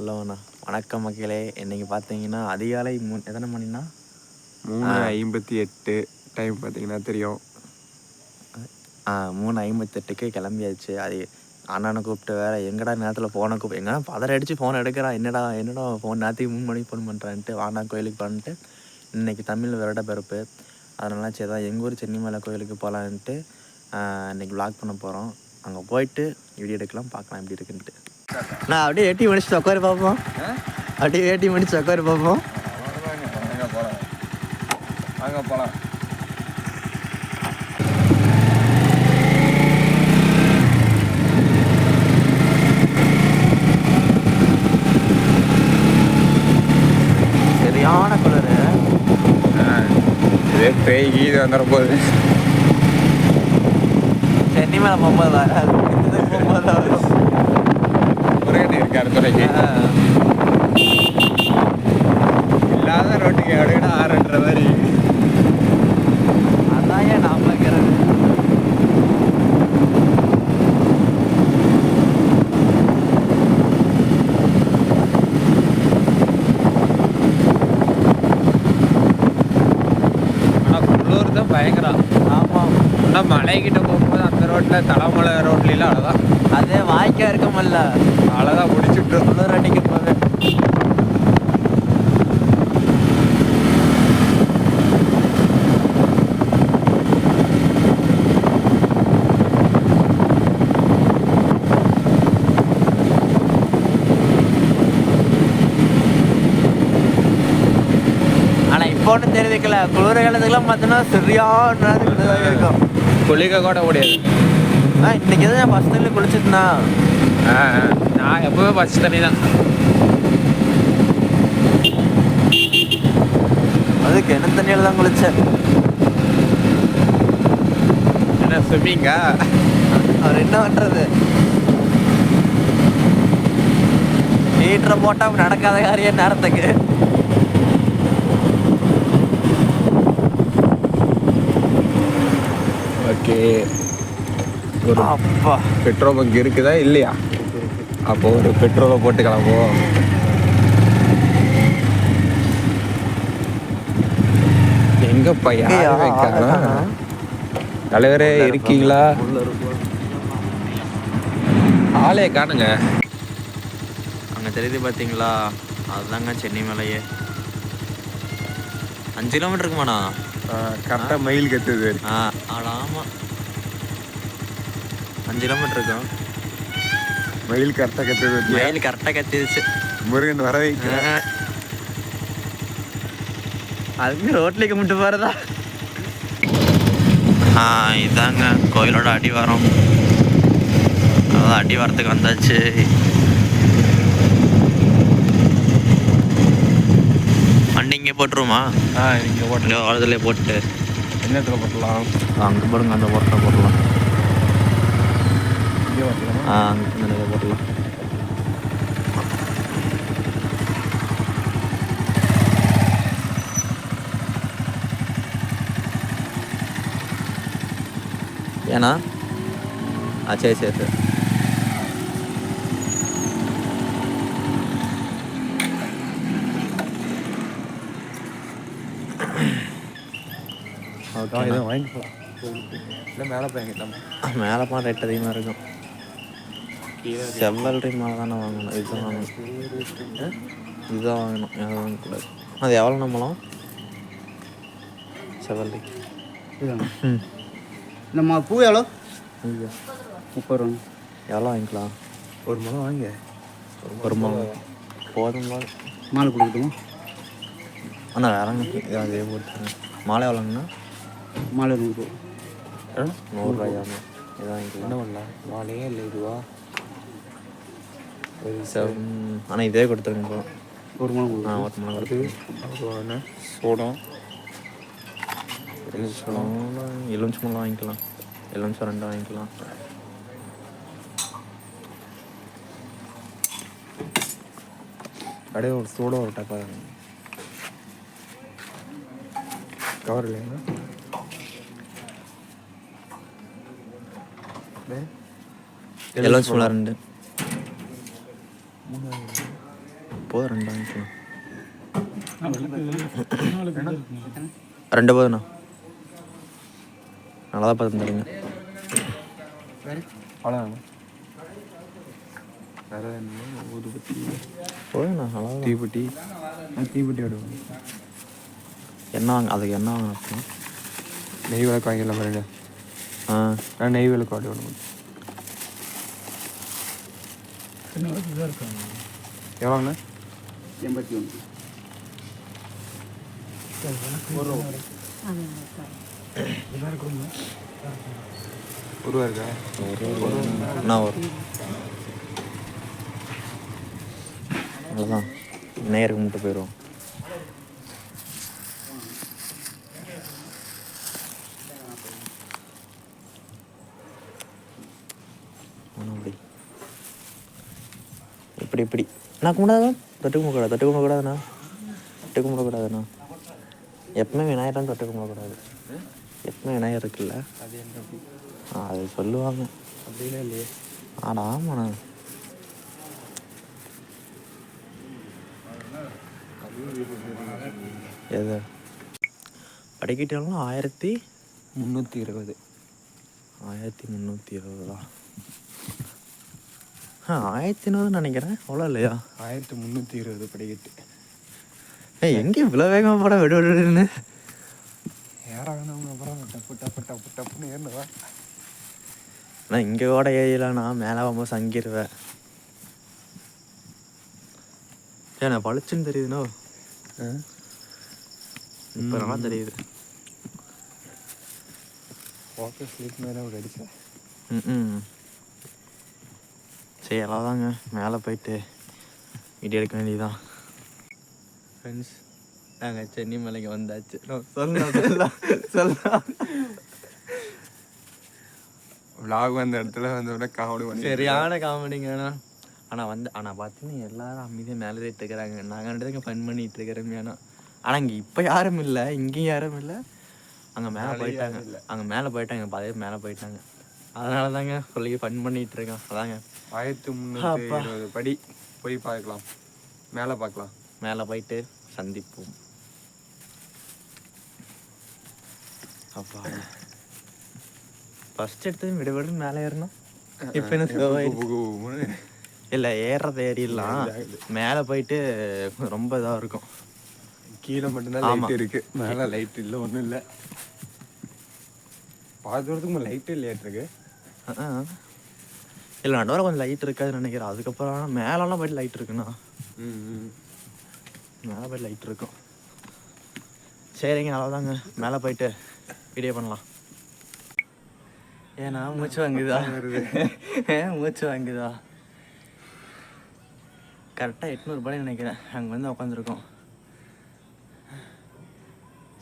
உள்ளவண்ணா வணக்கம் மக்களே. இன்னைக்கு பார்த்தீங்கன்னா அதிகாலை மூ எத்தனை மணினா மூணு ஐம்பத்தி எட்டு டைம் பார்த்தீங்கன்னா தெரியும். ஆ, மூணு ஐம்பத்தெட்டுக்கு கிளம்பியாச்சு. அது அண்ணனை கூப்பிட்டு வேற எங்கடா நேரத்தில் ஃபோனை கூப்பிட்டு எங்கன்னா பதற அடிச்சு ஃபோன் எடுக்கிறான் என்னடா என்னடா ஃபோன் நேரத்துக்கு மூணு மணிக்கு ஃபோன் பண்ணுறான்ட்டு வாண்டா கோயிலுக்கு பண்ணிட்டு இன்னைக்கு தமிழ் வருட பிறப்பு. அதனால சரி தான் எங்கள் ஊர் சென்னிமலை கோயிலுக்கு போகலான்ட்டு இன்னைக்கு vlog பண்ண போகிறோம் அங்கே போயிட்டு வீடியோ எடுக்கலாம் பார்க்கலாம் எப்படி இருக்குன்ட்டு. நான் அப்படியே ஏட்டி முடிச்சுட்டு உட்காரு பார்ப்போம். அப்படியே ஏட்டி முடிச்சு உட்காரு பார்ப்போம். வாங்க போகலாம் சரியான குளிர். இதே பேய் கீது வந்துட போகுது. சென்னி மேலே போகும்போது வராது இதுக்கு போகும்போது தான் வரும் முருகன் இருக்காரு துறைக்கு இல்லாத ரோட்டுக்கு எவ்வளோ ஆறுன்ற மாதிரி அதான் ஏன் நான் பார்க்குறது ஆனால் குள்ளூர் தான் பயங்கரம் ஆனால் மலைக்கிட்ட போகும்போது அந்த ரோட்டில் தலைமலை ரோட்லாம் அழகாக அதே வாய்க்கா இருக்கமல்ல அழகாக முடிச்சுட்டு குளிர் அடிக்கும் போது ஆனா இப்போ ஒன்றும் தெரிவிக்கல குளிர் காலத்துக்குலாம் பார்த்தோன்னா சரியான இருக்கும். குளிக்க கூட முடியாது. ஆ இன்னைக்கு தான் நான் ஃபஸ்ட் தண்ணி குளிச்சிட்டுனா? ஆ. நான் எப்பவுமே பச்சை தண்ணி தான் அது கிணறு தண்ணியில் தான் குளிச்சேன் என்ன ஸ்விம்மிங்கா அவர் என்ன பண்றது? ஹீட்டரை போட்டா நடக்காத காரியம் நேரத்துக்கு. ஓகே ஒரு அப்பா. பெட்ரோல் பங்க் இருக்குதா இல்லையா? அப்போ ஒரு பெட்ரோலை போட்டு கிளம்புவோம். யார் வைக்காங்க தலைவரே இருக்கீங்களா? ஆளே காணுங்க. அங்கே தெரியுது பார்த்தீங்களா அதுதாங்க சென்னை மலையே. அஞ்சு கிலோமீட்டர் இருக்குமாண்ணா? கரெக்டாக மயில் கத்துது. ஆ ஆமாம் அஞ்சு கிலோமீட்டர் இருக்கும். மயில் கரெக்டாக கத்துது மயில் கரெக்டாக கத்திடுச்சு முருகன் வர வைக்கிறேன் அதுக்கு ரோட்லேக்கு மட்டும் போகிறதா ஆ இதாங்க கோயிலோட அடிவாரம். அதான் அடிவாரத்துக்கு வந்தாச்சு வண்டி இங்கே போட்டுருமா ஆ நீங்கள் போட்டு. இல்லை வாழ்துலேயே போட்டு என்னத்துல போட்டலாம் அங்கே பாருங்க அந்த போட்டில் போடலாம் இங்கே போட்டலாமா ஆ அங்கே இந்த போடலாம் ஏண்ணா ஆ சரி சரி சரி. ஓகே இதை வாங்கிட்டு போகலாம் இல்லை மேலே போய்கிட்டலாம் மேலே போனால் ரேட் அதிகமாக இருக்கும். செவ்வல்ரி மேலே தானே வாங்கணும். இதுதான் வாங்கணும். இதுதான் வாங்கணும். அதை வாங்கக்கூடாது. அது எவ்வளோ நம்மளும் செவ்வல்ரி. ம். நம்ம பூ எவ்வளோ? முப்பது ரூபா எவ்வளோ வாங்கிக்கலாம்? ஒரு மனம் வாங்க. ஒரு மாதம் போதும் மாலை கொடுக்கட்டுமா? அண்ணா வேறங்க இது அதே போட்டுருங்க மாலை எவ்வளோங்கண்ணா? மாலை நூறு இதை என்ன பண்ணலாம் நானே இல்லை இதுவா ஆனால் இதே கொடுத்துருங்க ஒரு மாலை ஆ ஒரு மணி அப்புறம் சோடம் எலுமிச்சம்பழம் எலுமிச்சம்பழம் வாங்கிக்கலாம் எலுமிச்சம் ரெண்டு வாங்கிக்கலாம் அப்படியே ஒரு சோடம் ஒரு டப்பா கவர் இல்லைங்களா எலுமிச்சம்பழம் ரெண்டு போதும் ரெண்டு வாங்கிக்கலாம் ரெண்டு போதுண்ணா நல்லா தான் பார்த்து தருங்க போதுண்ணா நல்லா தீப்பெட்டி தீப்பெட்டி விடுவோம் என்ன வாங்க அதுக்கு என்ன வாங்கணும் நெய் விளக்கு வாங்கிடலாம் பாருங்க ஆ நான் நெய் விளக்கு வாடி ஒன்று எவ்வளோண்ணே எண்பத்தி ஒன்று ஒரு ரூபா இருக்கா? நான் ஒரு அவ்வளோதான் நேருக்கு மட்டும் போயிடுவோம். ஒன்றும் அப்படி இப்படி இப்படி. நான் கும்பிடாதான் தொட்டு கும்பிடக்கூடாது தொட்டு கும்பிடக்கூடாதுண்ணா. தொட்டு கும்பிடக்கூடாதுண்ணா. எப்பவுமே விநாயகர் தொட்டு கும்பிடக்கூடாது. எப்பவுமே விநாயகர் இருக்குல்ல? அது சொல்லுவாங்க. அப்படிலாம் இல்லையே ஆடா ஆமாண்ணா எது? படிக்கிட்டாலும் ஆயிரத்தி முந்நூற்றி இருபது. ஆயிரத்தி முந்நூற்றி இருபதா? ஆ ஆயிரத்தி இருபதுன்னு நினைக்கிறேன். அவ்வளோ இல்லையா? ஆயிரத்தி முந்நூற்றி இருபது படிக்கட்டு. ஏய் எங்கே இவ்வளோ வேகமாக போட விடு விடுன்னு. ஏறாகணும் அப்புறம் டப்பு டப்பு டப்பு டப்புன்னு ஏறினதா நான் இங்கே கூட ஏறியலாம் நான் மேலே போகும்போது சங்கிடுவேன் நான் பளிச்சுன்னு தெரியுதுனோ? இப்போ நல்லா தெரியுது. ஃபோக்கஸ் ஸ்லீப் மேலே ஒரு அடிச்சேன் ம் சரி அவ்வளோதாங்க மேலே போயிட்டு வீடியோ எடுக்க வேண்டியதுதான். ஃப்ரெண்ட்ஸ் நாங்கள் சென்னை மலைக்கு வந்தாச்சு. சொல்லலாம் சொல்லலாம் சொல்லலாம். Vlog வந்த இடத்துல வந்தோடனே காமெடி பண்ணி சரியான காமெடிங்கண்ணா ஆனால் வந்து ஆனால் பார்த்தீங்கன்னா எல்லாரும் அமைதியாக மேலே ஏறிட்டு இருக்கிறாங்க. நாங்கள் ஃபன் பண்ணிட்டு இருக்கிறோம் ஏன்னா ஆனால் இங்கே இப்போ யாரும் இல்லை. இங்கேயும் யாரும் இல்லை. அங்கே மேலே போயிட்டாங்க. அங்கே மேலே போயிட்டாங்க. பாதி மேலே போயிட்டாங்க. அதனால தாங்க சொல்லி ஃபன் பண்ணிட்டு இருக்கோம் அதாங்க. ஆயிரத்தி முந்நூற்றி. இருபது படி போய் பார்க்கலாம். மேலே பார்க்கலாம். மேலே போயிட்டு சந்திப்போம். அப்பா. ஃபர்ஸ்ட் எடுத்தது விட விட மேலே ஏறணும். இப்போ என்ன. இல்லை ஏறுறது ஏறிடலாம். மேலே போயிட்டு ரொம்ப இதாக இருக்கும். கீழே மட்டும்தான். லைட் இருக்கு. மேலே லைட் இல்லை ஒன்றும் இல்லை. பார்த்து வரதுக்கு லைட் இல்லையாட்டிருக்கு இல்லை நடுவில் கொஞ்சம் லைட் இருக்காதுன்னு நினைக்கிறேன். அதுக்கப்புறம் மேலெல்லாம் போயிட்டு லைட் இருக்குண்ணா. மேலே போயிட்டு லைட் இருக்கும். சரிங்க அவ்வளோதாங்க மேலே போயிட்டு வீடியோ பண்ணலாம். ஏன்னா மூச்சு வாங்குதா? ஏன் மூச்சு வாங்குதா? கரெக்டாக எட்நூறுபாய் நினைக்கிறேன். அங்கே வந்து உட்காந்துருக்கோம்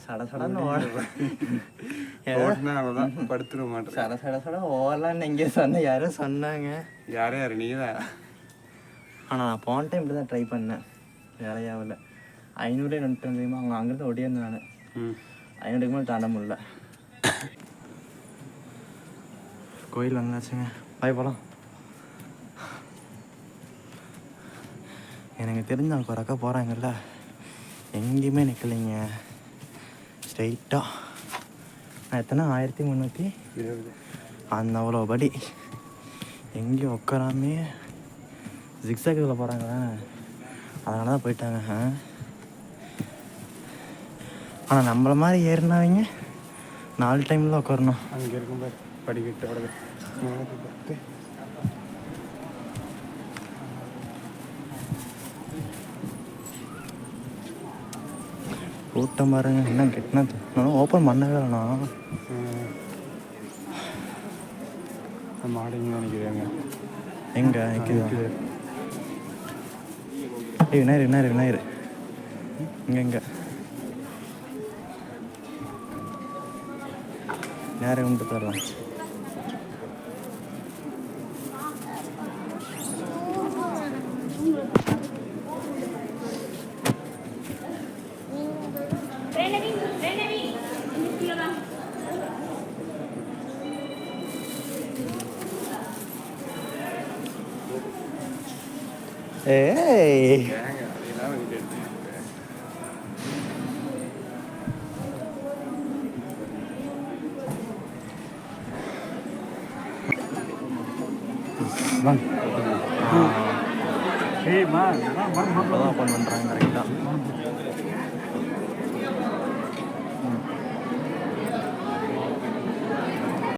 சட சடன்னு ஓட்டினா அவ்வளோதான் படுத்துட மாட்டேன். சட சட சட ஓடலான்னு எங்கேயோ சொன்ன யாரும் சொன்னாங்க. யாரே யாரு? நீ தான் ஆனால் நான் போன டைம் இப்படி தான் ட்ரை பண்ணேன் வேலையாகல ஐநூறு ரெண்டு தெரியுமா? அவங்க அங்கேருந்து ஒடியாந்து நான். ம். ஐநூறுக்கு மேலே தாண்ட முடியல. கோயில் வந்தாச்சுங்க. பாய் போகலாம் எனக்கு தெரிஞ்ச அவங்க ஒரு அக்கா போகிறாங்கல்ல எங்கேயுமே நிற்கலைங்க ஸ்ட்ரைட்டாக எத்தனை? ஆயிரத்தி முந்நூற்றி இருபது. அந்த அவ்வளோ படி. எங்கேயும் உட்காராமே. ஜிக்ஸாக்கில் போகிறாங்க அதனால தான் போயிட்டாங்க. ஆனால் நம்மள மாதிரி ஏறினவங்க. நாலு டைமில் உட்காரணும். அங்கே இருக்கும் பாரு படிக்கட்டோட மேலே கூட்டம் பாருங்க. என்ன கெட்டினா ஓப்பன் பண்ணவே இல்லைண்ணா. மாடிங்க நினைக்கிறாங்க எங்கே நிற்குது ஏய் விநாயகர் விநாயகர் விநாயகர். இங்கே இங்கே. நேரம் கொண்டு தரலாம் Renevi, வாங்க. ஏய் பண்ணுறாங்க கரெக்டாக